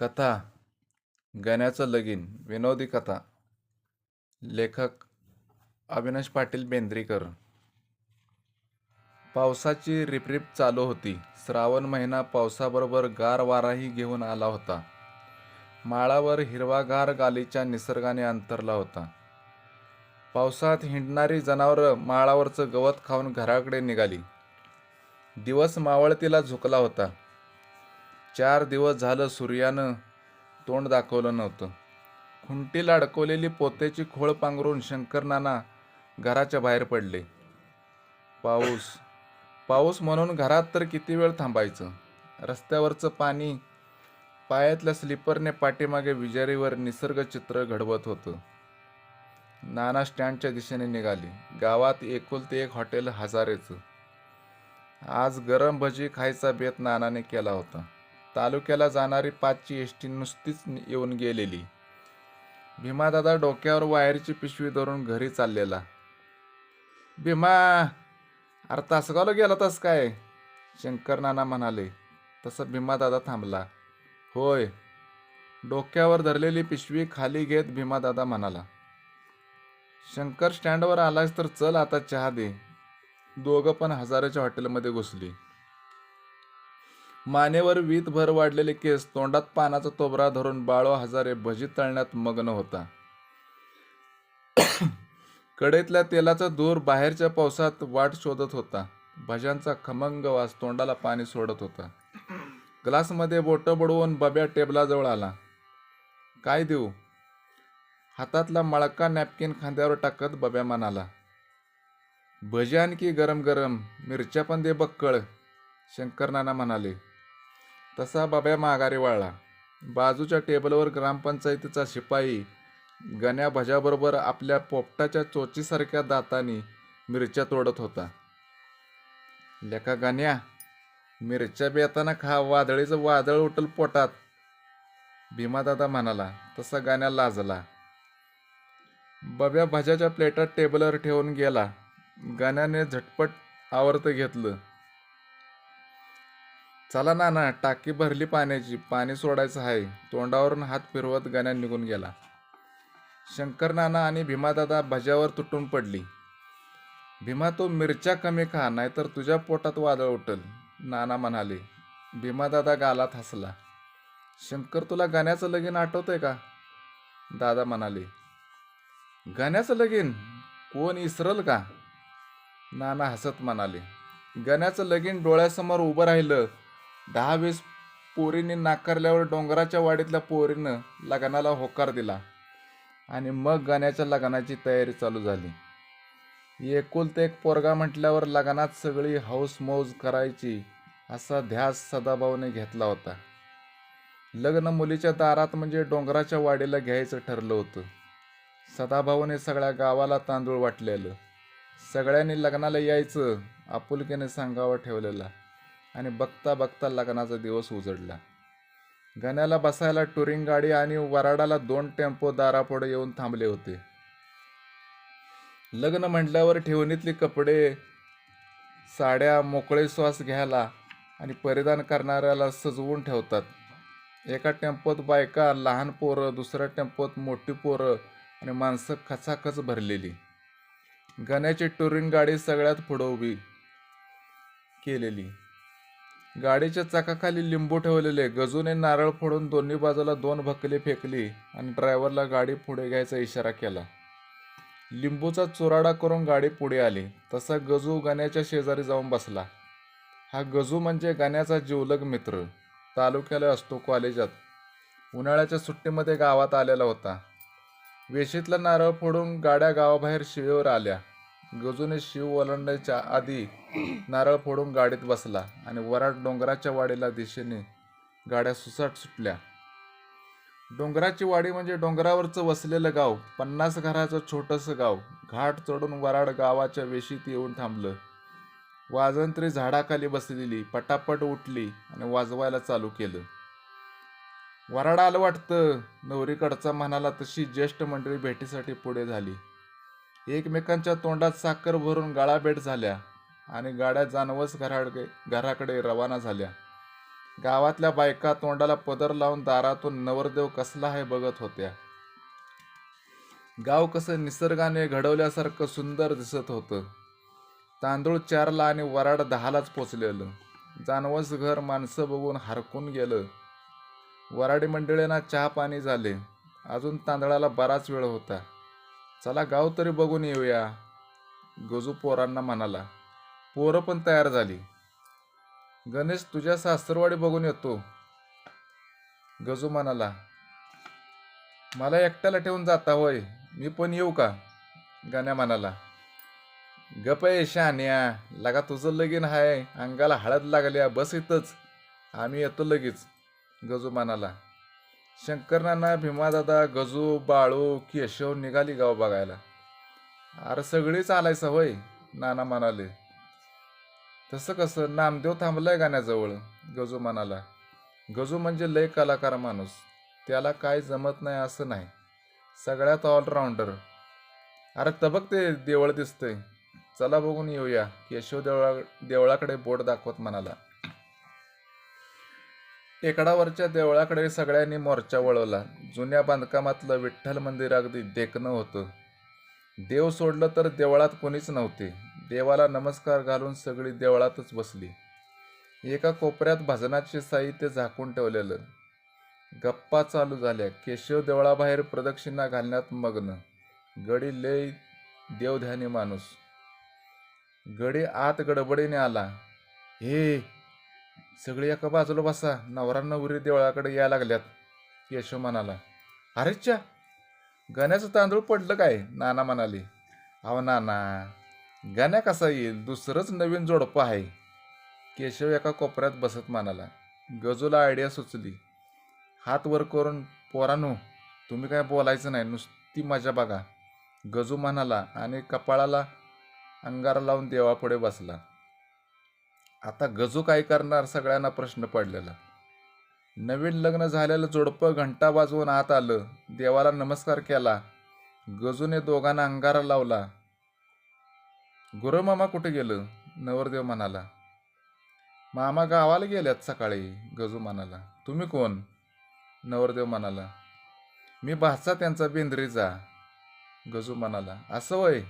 कथा गण्याचं लगीन विनोदी कथा. लेखक अविनाश पाटील बेंद्रीकर. पावसाची रिपरिप चालू होती. श्रावण महिना पावसाबरोबर गार वाराही घेऊन आला होता. माळावर हिरवागार गालीच्या निसर्गाने अंतरला होता. पावसात हिंडणारी जनावरं माळावरचं गवत खाऊन घराकडे निघाली. दिवस मावळतीला झुकला होता. चार दिवस झालं सूर्यानं तोंड दाखवलं नव्हतं. खुंटीला अडकवलेली पोत्याची खोळ पांघरून शंकरनाना घराच्या बाहेर पडले. पाऊस पाऊस म्हणून घरात तर किती वेळ थांबायचं? रस्त्यावरचं पाणी पायातल्या स्लीपरने पाठीमागे विजारीवर निसर्ग चित्र घडवत होतं. नाना स्टँडच्या दिशेने निघाली. गावात एकुलते एक हॉटेल हजारेचं. आज गरम भजी खायचा बेत नानाने केला होता. तालुक्याला जाणारी पाचची एसटी नुसतीच येऊन गेलेली. भीमादादा डोक्यावर वायरची पिशवी धरून घरी चाललेला. भीमा अरे तासगावला गेला तस काय? शंकर नाना म्हणाले. तसं भीमादादा थांबला. होय. डोक्यावर धरलेली पिशवी खाली घेत भीमादादा म्हणाला. शंकर स्टँडवर आलास तर चल आता चहा दे. दोघं पण हजाराच्या हॉटेलमध्ये घुसली. मानेवर वीत भर वाढलेले केस तोंडात पानाचा तोबरा धरून बाळो हजारे भजी तळण्यात मग्न होता. कडेतल्या तेलाचा धूर बाहेरच्या पावसात वाट शोधत होता. भज्यांचा खमंग वास तोंडाला पाणी सोडत होता. ग्लासमध्ये बोटं बुडवून बब्या टेबलाजवळ आला. काय देऊ? हातातला मळका नॅपकिन खांद्यावर टाकत बब्या म्हणाला. भजी आणखी गरम गरम मिरच्या पण दे बक्कळ शंकर नाना म्हणाले. तसा बाब्या माघारी वळला. बाजूच्या टेबलवर ग्रामपंचायतीचा शिपाई गण्या भज्याबरोबर आपल्या पोपटाच्या चोचीसारख्या दातांनी मिरच्या तोडत होता. लेखा गण्या मिरच्या बेताना खा वादळीचं वादळ उठल पोटात. भीमादादा म्हणाला तसा गाण्या लाजला. बब्या भज्याच्या प्लेटात टेबलवर ठेवून गेला. गाण्याने झटपट आवर्त घेतलं. चला ना ना टाकी भरली पाण्याची पाणी सोडायचं आहे. तोंडावरून हात फिरवत गाण्या निघून गेला. शंकर नाना आणि भीमादादा भज्यावर तुटून पडली. भीमा तू मिरच्या कमी खा नाहीतर तुझ्या पोटात वादळ उठल नाना म्हणाले. भीमादादा गालात हसला. शंकर तुला गाण्याचं लगीन आठवतंय का? दादा म्हणाले. गाण्याचं लगीन? कोण इसरल का? नाना हसत म्हणाले. गण्याचं लगीन डोळ्यासमोर उभं राहिलं. दहा वेळेस पोरीने नाकारल्यावर डोंगराच्या वाडीतल्या पोरीनं लग्नाला होकार दिला. आणि मग गाण्याच्या लग्नाची तयारी चालू झाली. एकुलते एक पोरगा म्हटल्यावर लग्नात सगळी हौस मौज करायची असा ध्यास सदाभाऊने घेतला होता. लग्न मुलीच्या दारात म्हणजे डोंगराच्या वाडीला घ्यायचं ठरलं होतं. सदाभाऊने सगळ्या गावाला तांदूळ वाटलेलं. सगळ्यांनी लग्नाला यायचं आपुलकीने सांगावं ठेवलेला. आणि बघता बघता लग्नाचा दिवस उजडला. गण्याला बसायला टुरिंग गाडी आणि वराडाला दोन टेम्पो दारापुढे येऊन थांबले होते. लग्न म्हटल्यावर ठेवणीतले कपडे साड्या मोकळे श्वास घ्यायला आणि परिधान करणाऱ्याला सजवून ठेवतात. एका टेम्पोत बायका लहान पोरं दुसऱ्या टेम्पोत मोठी पोरं आणि माणसं खचाखच भरलेली. गण्याची टुरिंग गाडी सगळ्यात पुढं उभी केलेली. गाडीच्या चाकाखाली लिंबू ठेवलेले गजूने नारळ फोडून दोन्ही बाजूला दोन भकली फेकली आणि ड्रायव्हरला गाडी पुढे घ्यायचा इशारा केला. लिंबूचा चुराडा करून गाडी पुढे आली. तसा गजू गाण्याच्या शेजारी जाऊन बसला. हा गजू म्हणजे गाण्याचा जिवलग मित्र. तालुक्याला असतो कॉलेजात. उन्हाळ्याच्या सुट्टीमध्ये गावात आलेला होता. वेशीतला नारळ फोडून गाड्या गावाबाहेर शिवेवर आल्या. गजूने शिव ओलांडायच्या आधी नारळ फोडून गाडीत बसला आणि वराड डोंगराच्या वाडीला दिशेने गाड्या सुसाट सुटल्या. डोंगराची वाडी म्हणजे डोंगरावरचं वसलेलं गाव पन्नास घराचं छोटंसं गाव. घाट चढून वराड गावाच्या वेशीत येऊन थांबलं. वाजंत्री झाडाखाली बसलेली पटापट उठली आणि वाजवायला चालू केलं. वराड आलं वाटतं नवरीकडचा म्हणाला तशी ज्येष्ठ मंडळी भेटीसाठी पुढे झाली. एकमेकांच्या तोंडात साखर भरून गाळाभेट झाल्या. आणि गाड्या जानवस घराकडे घराकडे रवाना झाल्या. गावातल्या बायका तोंडाला पदर लावून दारातून नवरदेव कसला आहे बघत होत्या. गाव कसं निसर्गाने घडवल्यासारखं सुंदर दिसत होतं. तांदूळ चारला आणि वराड दहालाच पोचलेलं. जानवस घर माणसं बघून हरकून गेलं. वराडी मंडळींना चहा पाणी झाले. अजून तांदळाला बराच वेळ होता. चला गाव तरी बघून येऊया गजू पोरांना म्हणाला. पोरं पण तयार झाली. गणेश तुझ्या सासरवाडी बघून येतो. गजू म्हणाला मला एकट्याला ठेवून जाता होय मी पण येऊ का? गाण्या म्हणाला गप आहे शान्या लगा तुझं लगीन हाय अंगाला हळद लागल्या बस इथंच आम्ही येतो लगेच. गजू म्हणाला शंकरनाना भीमादादा गजू बाळू केशव निघाली गाव बघायला. अरे सगळीच आलायस होय? नाना म्हणाले तसं कसं नामदेव थांबलाय गाण्याजवळ गजू म्हणाला. गजू म्हणजे लय कलाकार माणूस. त्याला काय जमत नाही असं नाही. सगळ्यात ऑलराऊंडर अरे तबक ते देवळ दिसतंय. चला बघून येऊया. केशव देवळा देवळाकडे बोट दाखवत म्हणाला. टेकडावरच्या देवळाकडे सगळ्यांनी मोर्चा वळवला. जुन्या बांधकामातलं विठ्ठल मंदिर अगदी देखणं होतं. देव सोडलं तर देवळात कोणीच नव्हते. देवाला नमस्कार घालून सगळी देवळातच बसली. एका कोपऱ्यात भजनाचे साहित्य झाकून ठेवलेलं. गप्पा चालू झाल्या. केशव देवळाबाहेर प्रदक्षिणा घालण्यात मग्न. गडी लय देवध्यानी माणूस. गडी आत गडबडीने आला. हे सगळी एका बाजूला बसा. नवरा नवरी देवळाकडे यायला लागल्यात. केशव म्हणाला. अरेच्या गण्याचं तांदूळ पडलं काय? नाना म्हणाले. अहो नाना गाण्या कसा येईल? दुसरंच नवीन जोडपं आहे. केशव एका कोपऱ्यात बसत म्हणाला गजूला आयडिया सुचली. हात वर करून पोरानो तुम्ही काय बोलायचं नाही नुसती मजा बघा. गजू म्हणाला आणि कपाळाला अंगारा लावून देवापुढे बसला. आता गजू काय करणार? सगळ्यांना प्रश्न पडलेला. नवीन लग्न झालेलं जोडपं घंटा वाजवून आत आलं. देवाला नमस्कार केला. गजूने दोघांना अंगारा लावला. गुरुमामा कुठे गेलं? नवरदेव म्हणाला. मामा गावाला गेल्यात सकाळी गजू म्हणाला. तुम्ही कोण? नवरदेव म्हणाला. मी भाचा त्यांचा बेंद्रीचा. गजू म्हणाला. असं वय?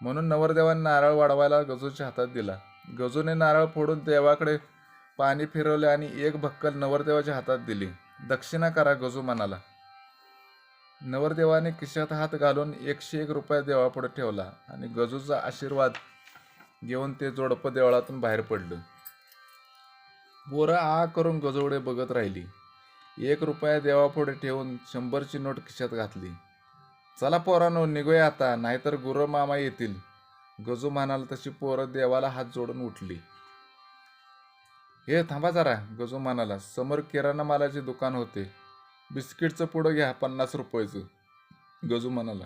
म्हणून नवरदेवाने नारळ वाढवायला गजूच्या हातात दिला. गजूने नारळ फोडून देवाकडे पाणी फिरवले आणि एक भक्कल नवरदेवाच्या हातात दिली. दक्षिणा करा गजू म्हणाला. नवरदेवाने खिशात हात घालून एकशे एक रुपये देवापुढे ठेवला आणि गजूचा आशीर्वाद घेऊन ते जोडपं देवळातून बाहेर पडलं. बोरं आ करून गजवडे बघत राहिली. एक रुपया देवापुढे ठेवून शंभरची नोट खिशात घातली. चला पोरांनो निघूया आता नाहीतर गुरु मामा येतील. गजू म्हणाल तशी पोरं देवाला हात जोडून उठली. हे थांबा जरा गजू म्हणाला. समोर किराणा मालाचे दुकान होते. बिस्किटचं पुडं घ्या पन्नास रुपयाचं. गजू म्हणाला.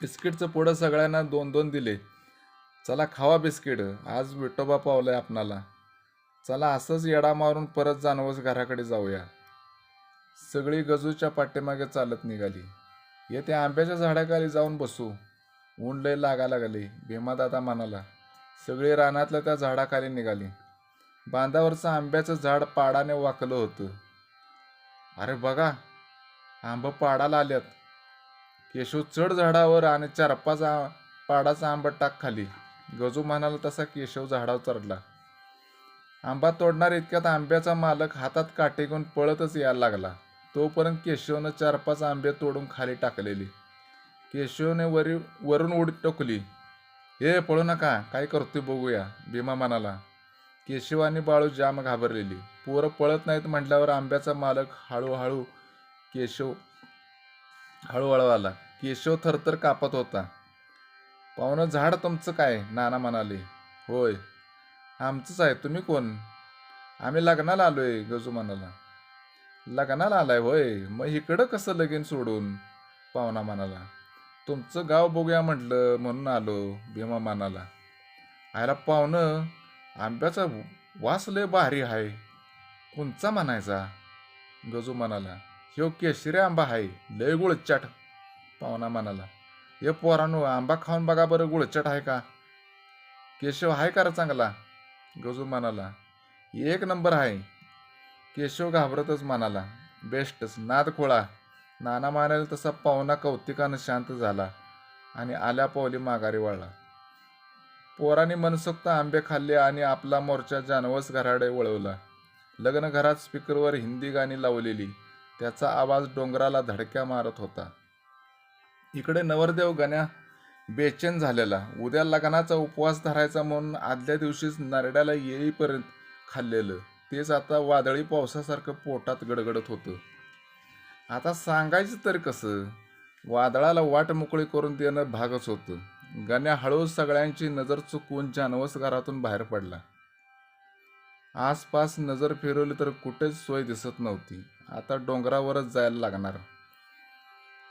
बिस्किटचं पुडं सगळ्यांना दोन दोन दिले. चला खावा बिस्किट. आज विठोबा पावलाय आपणाला. चला असंच येडा मारून परत जानवस घराकडे जाऊया. सगळी गजूच्या पाठीमागे चालत निघाली. येते आंब्याच्या झाडाखाली जाऊन बसू. ऊन लय लागा लागले भीमादादा म्हणाला. सगळी रानातल्या त्या झाडाखाली निघाली. बांधावरचं आंब्याचं झाड पाडाने वाकलं होतं. अरे बघा आंब पाडाला आल्यात केशव चढ झाडावर आणि चार पाच पाडाचा आंबा टाक खाली. गजू म्हणाला तसा केशव झाडावर चढला. आंबा तोडणार इतक्यात आंब्याचा मालक हातात काटे घेऊन पळतच यायला लागला. तोपर्यंत केशवनं चार पाच आंबे तोडून खाली टाकलेली. केशवने वरी वरून उडी टोकली. हे पळू नका. काय करतोय बघूया भीमा म्हणाला. केशवानी बाळू जाम घाबरलेली. पोरं पळत नाहीत म्हटल्यावर आंब्याचा मालक हळूहळू केशव हळूहळू आला. केशव थरथर कापत होता. पाहुणं झाड तुमचं काय? नाना म्हणाले. होय. आमचंच आहे. तुम्ही कोण? आम्ही लग्नाला आलोय गजू म्हणाला. लग्नाला आलाय होय. मग इकडं कसं लगीन सोडून? पाहुणा म्हणाला. तुमचं गाव बघूया म्हटलं म्हणून आलो भीमा म्हणाला. आयला पाहुणं आंब्याचा वास लय भारी आहे कोणचा म्हणायचा? गजू म्हणाला ह्यो केशरी आंबा आहे लय गुळचाट. पाहुणा म्हणाला हे पोरानो आंबा खाऊन बघा बरं गुळचट आहे का? केशव आहे का चांगला? गजू म्हणाला एक नंबर आहे केशव घाबरतच म्हणाला बेस्टच नाद खोळा. नाना मारायला तसा पाहुणा कौतिकानं शांत झाला आणि आल्या पावली माघारी वळला. पोरांनी मनसोक्त आंबे खाल्ले आणि आपला मोर्चा जानवस घराडे वळवला. लग्न घरात स्पीकरवर हिंदी गाणी लावलेली. त्याचा आवाज डोंगराला धडक्या मारत होता. इकडे नवरदेव गण्या बेचैन झालेला. उद्या लग्नाचा उपवास धरायचा म्हणून आदल्या दिवशीच नरड्याला येईपर्यंत खाल्लेलं. तेच आता वादळी पावसासारखं पोटात गडगडत होतं. आता सांगायचं तर कसं? वादळाला वाट मोकळी करून देणं भागच होतं. गण्या हळू सगळ्यांची नजर चुकवून जानवस घरातून बाहेर पडला. आसपास नजर फिरवली तर कुठेच सोय दिसत नव्हती. आता डोंगरावरच जायला लागणार.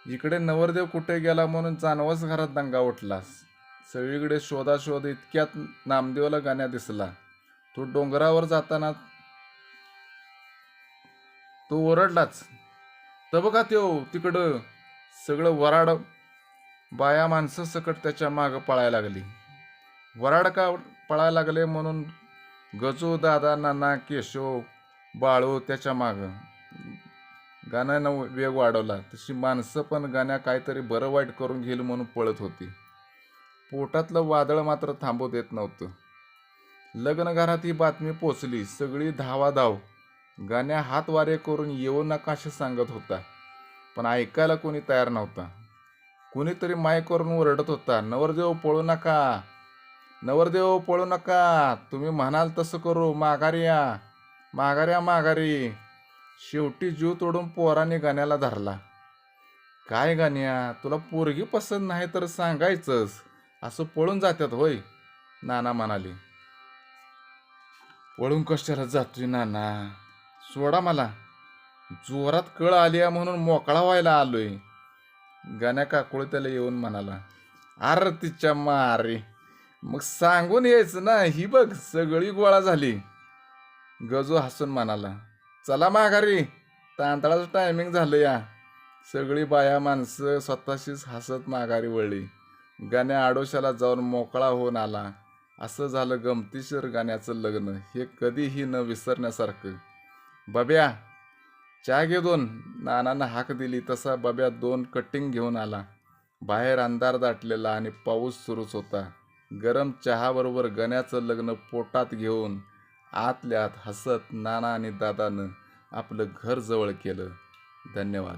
इकडे नवरदेव कुठे गेला म्हणून जानवस घरात दंगा उठला. सगळीकडे शोधाशोध इतक्यात नामदेवाला गाण्या दिसला. तो डोंगरावर जाताना तो ओरडलाच तर बघा त्यो तिकडं सगळं वराड बाया माणसं सकट त्याच्या मागं पळायला लागली. वराड का पळायला लागले म्हणून गजू दादा नाना केशव बाळू त्याच्या मागं. गाण्यानं वेग वाढवला. तशी माणसं पण गाण्या काहीतरी बरं वाईट करून घेईल म्हणून पळत होती. पोटातलं वादळ मात्र थांबू देत नव्हतं. लग्नघरात ही बातमी पोचली. सगळी धावाधाव. गाण्या हातवारे करून येऊ नका असे सांगत होता. पण ऐकायला कोणी तयार नव्हता. कुणीतरी मायकवरून ओरडत होता नवरदेव पळू नका नवरदेव पळू नका तुम्ही म्हणाल तसं करू माघारी या माघाऱ्या माघारी शेवटी जीव तोडून पोराने गाण्याला धरला. काय गाण्या तुला पोरगी पसंत नाही तर सांगायचंच असं पळून जातात होय नाना म्हणाली. पळून कशाला जातोय नाना सोडा मला जोरात कळ आली आहे म्हणून मोकळा व्हायला आलोय. गाण्या काकुळ त्याला येऊन म्हणाला अर तिच्या मारे मग सांगून यायचं ना ही बघ सगळी गोळा झाली. गजू हसून म्हणाला चला माघारी तांदळाचं टायमिंग झालं या. सगळी बाया माणसं स्वतःशीच हसत माघारी वळली. गाण्या आडोशाला जाऊन मोकळा होऊन आला. असं झालं गमतीशीर गाण्याचं लग्न हे कधीही न विसरण्यासारखं. बब्या चहा घे दोन नानानं हाक दिली तसा बब्या दोन कटिंग घेऊन आला. बाहेर अंधार दाटलेला आणि पाऊस सुरूच होता. गरम चहाबरोबर गण्याचं लग्न पोटात घेऊन आतल्यात हसत नाना आणि दादानं आपलं घर जवळ केलं. धन्यवाद.